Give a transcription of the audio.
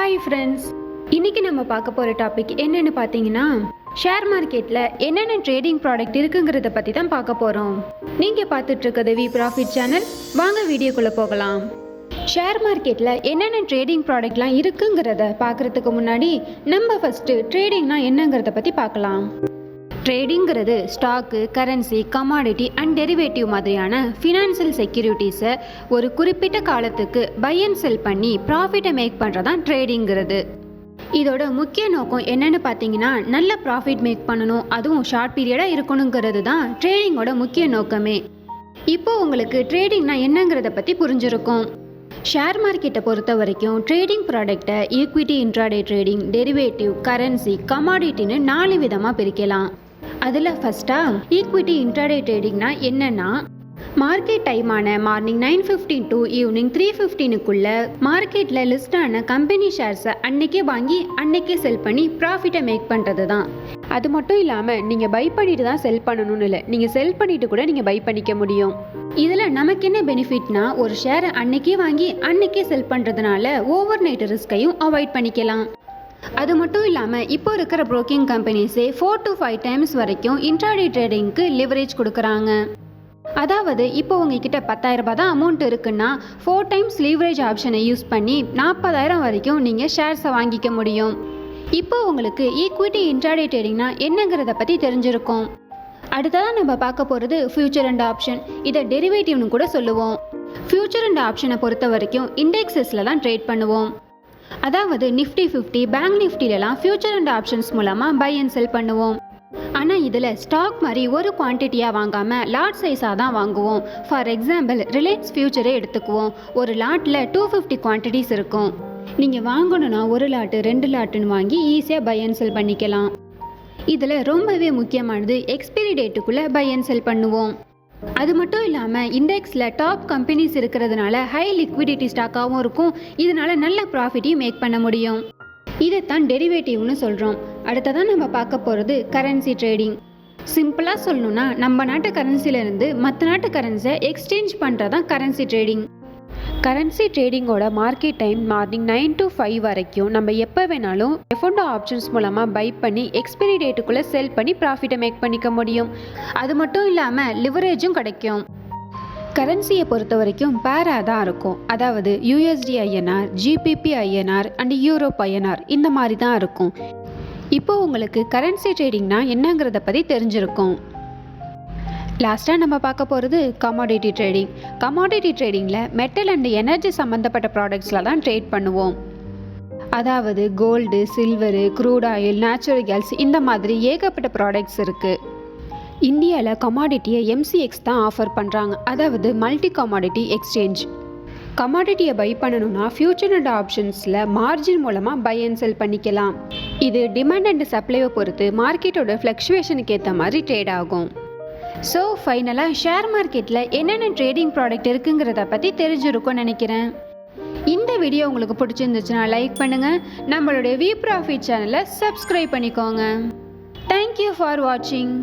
Hi friends இன்னைக்கு நம்ம பார்க்க போகிற டாபிக் என்னென்னு பார்த்தீங்கன்னா ஷேர் மார்க்கெட்டில் என்னென்ன ட்ரேடிங் ப்ராடக்ட் இருக்குங்கிறத பற்றி தான் பார்க்க போகிறோம் நீங்கள் பார்த்துட்ருக்கிறது வி ப்ராஃபிட் சேனல் வாங்க வீடியோக்குள்ளே போகலாம். ஷேர் மார்க்கெட்டில் என்னென்ன ட்ரேடிங் ப்ராடக்ட்லாம் இருக்குங்கிறத பார்க்குறதுக்கு முன்னாடி நம்ம ஃபஸ்ட்டு ட்ரேடிங்னா என்னங்கிறத பற்றி பார்க்கலாம். ட்ரேடிங்கிறது stock currency commodity and derivative மாதிரியான ஃபினான்சியல் செக்யூரிட்டிஸை ஒரு குறிப்பிட்ட காலத்துக்கு பை அண்ட் செல் பண்ணி ப்ராஃபிட்டை மேக் பண்ணுறதான் ட்ரேடிங்கிறது இதோட முக்கிய நோக்கம் என்னென்னு பார்த்தீங்கன்னா நல்ல ப்ராஃபிட் மேக் பண்ணணும். அதுவும் ஷார்ட் பீரியடாக இருக்கணுங்கிறது தான் ட்ரேடிங்கோட முக்கிய நோக்கமே. இப்போ உங்களுக்கு ட்ரேடிங்னா என்னங்கிறத பற்றி புரிஞ்சிருக்கும். ஷேர் மார்க்கெட்டை பொறுத்த வரைக்கும் ட்ரேடிங் ப்ராடக்டை equity intraday trading derivative currency கமாடிட்டின்னு நாலு விதமாக பிரிக்கலாம். அதில் ஃபஸ்ட்டாக ஈக்விட்டி இன்ட்ராடே ட்ரேடிங்னா என்னென்னா market டைமான morning nine fifteen to evening three ஃபிஃப்டீனுக்குள்ள மார்க்கெட்டில் லிஸ்ட் ஆன கம்பெனி ஷேர்ஸை அன்னைக்கே வாங்கி அன்னைக்கே செல் பண்ணி ப்ராஃபிட்டை மேக் பண்ணுறது தான். அது மட்டும் இல்லாமல் நீங்கள் பை பண்ணிட்டு தான் செல் பண்ணணும்னு இல்லை. நீங்கள் செல் பண்ணிட்டு கூட நீங்கள் பை பண்ணிக்க முடியும். இதில் நமக்கு என்ன பெனிஃபிட்னா ஒரு ஷேரை அன்னைக்கே வாங்கி அன்னைக்கே செல் பண்ணுறதுனால ஓவர் நைட் ரிஸ்கையும் அவாய்ட் பண்ணிக்கலாம். அது மட்டும் இல்லாமல் இப்போ இருக்கிற புரோக்கிங் கம்பெனிஸே ஃபோர் டு ஃபைவ் டைம்ஸ் வரைக்கும் இன்ட்ராடே ட்ரேடிங்க்கு லிவரேஜ் கொடுக்குறாங்க. அதாவது இப்போ உங்ககிட்ட பத்தாயிரம் ரூபாய் தான் அமௌண்ட் இருக்குன்னா ஃபோர் டைம்ஸ் லீவரேஜ் ஆப்ஷனை யூஸ் பண்ணி நாற்பதாயிரம் வரைக்கும் நீங்கள் ஷேர்ஸை வாங்கிக்க முடியும். இப்போ உங்களுக்கு ஈக்விட்டி இன்ட்ராடே ட்ரேடிங்னா என்னங்கிறத பற்றி தெரிஞ்சிருக்கும். அடுத்ததாக நம்ம பார்க்க போகிறது ஃபியூச்சர் அண்ட் ஆப்ஷன் இதை டெரிவேட்டிவ்னு கூட சொல்லுவோம். ஃபியூச்சர் அண்ட் ஆப்ஷனை பொறுத்த வரைக்கும் இண்டெக்ஸஸில் தான் ட்ரேட் பண்ணுவோம். அதாவது நிஃப்டி ஃபிஃப்டி பேங்க் நிஃப்டிலலாம் ஃபியூச்சர் அண்ட் ஆப்ஷன்ஸ் மூலமாக பை அண்ட் செல் பண்ணுவோம். ஆனால் இதில் ஸ்டாக் மாதிரி ஒரு குவான்டிட்டியாக வாங்காமல் லாட் சைஸாக தான் வாங்குவோம். ஃபார் எக்ஸாம்பிள் ரிலையன்ஸ் ஃபியூச்சரே எடுத்துக்குவோம். ஒரு லாட்டில் டூ ஃபிஃப்டி குவான்டிட்டிஸ் இருக்கும். நீங்கள் வாங்கணும்னா ஒரு லாட்டு ரெண்டு லாட்டுன்னு வாங்கி ஈஸியாக பை அண்ட் செல் பண்ணிக்கலாம். இதில் ரொம்பவே முக்கியமானது எக்ஸ்பைரி டேட்டுக்குள்ளே பை அண்ட் செல் பண்ணுவோம். அது மட்டும் இல்லாமல் இண்டெக்ஸில் டாப் கம்பெனிஸ் இருக்கிறதுனால ஹை லிக்விடிட்டி ஸ்டாக்காகவும் இருக்கும். இதனால் நல்ல ப்ராஃபிட்டையும் மேக் பண்ண முடியும். இதைத்தான் டெரிவேட்டிவ்னு சொல்கிறோம் அடுத்ததான் நம்ம பார்க்க போகிறது கரன்சி ட்ரேடிங் சிம்பிளாக சொல்லணும்னா நம்ம நாட்டு கரன்சிலேருந்து மற்ற நாட்டு கரன்சியை எக்ஸ்சேஞ்ச் பண்ணுறது தான் currency trading currency ட்ரேடிங்கோட market time morning nine to five வரைக்கும் நம்ம எப்போ வேணாலும் எஃபோண்டோ ஆப்ஷன்ஸ் மூலமாக பை பண்ணி எக்ஸ்பிரி டேட்டுக்குள்ளே செல் பண்ணி ப்ராஃபிட்டை மேக் பண்ணிக்க முடியும். அது மட்டும் இல்லாமல் லிவரேஜும் கிடைக்கும். கரன்சியை பொறுத்த வரைக்கும் பேராக தான் இருக்கும். அதாவது USD INR GBP INR and Europe INR இந்த மாதிரி தான் இருக்கும். இப்போ உங்களுக்கு கரன்சி ட்ரேடிங்னா என்னங்கிறத பற்றி தெரிஞ்சிருக்கும். லாஸ்ட்டாக நம்ம பார்க்க போகிறது கமாடிட்டி ட்ரேடிங் கமாடிட்டி ட்ரேடிங்கில் மெட்டல் அண்ட் எனர்ஜி சம்மந்தப்பட்ட ப்ராடக்ட்ஸில் தான் ட்ரேட் பண்ணுவோம். அதாவது gold silver crude oil natural gas இந்த மாதிரி ஏகப்பட்ட ப்ராடக்ட்ஸ் இருக்குது இந்தியாவில் கமாடிட்டியை எம்சிஎக்ஸ் தான் ஆஃபர் பண்ணுறாங்க அதாவது மல்டி கமாடிட்டி எக்ஸ்சேஞ்ச் கமாடிட்டியை பை பண்ணணும்னா ஃபியூச்சர் அண்ட் ஆப்ஷன்ஸில் மார்ஜின் மூலமாக பை அண்ட் செல் பண்ணிக்கலாம். இது டிமாண்ட் அண்ட் சப்ளைவை பொறுத்து மார்க்கெட்டோட ஃப்ளக்ஷுவேஷனுக்கு ஏற்ற மாதிரி ட்ரேட் ஆகும். ஸோ ஃபைனலாக ஷேர் மார்க்கெட்டில் என்னென்ன ட்ரேடிங் ப்ராடக்ட் இருக்குங்கிறத பற்றி தெரிஞ்சிருக்கும்னு நினைக்கிறேன். இந்த வீடியோ உங்களுக்கு பிடிச்சிருந்துச்சுன்னா லைக் பண்ணுங்கள் நம்மளுடைய வி ப்ராஃபிட் சேனலை சப்ஸ்கிரைப் பண்ணிக்கோங்க. தேங்க்யூ ஃபார் வாட்சிங்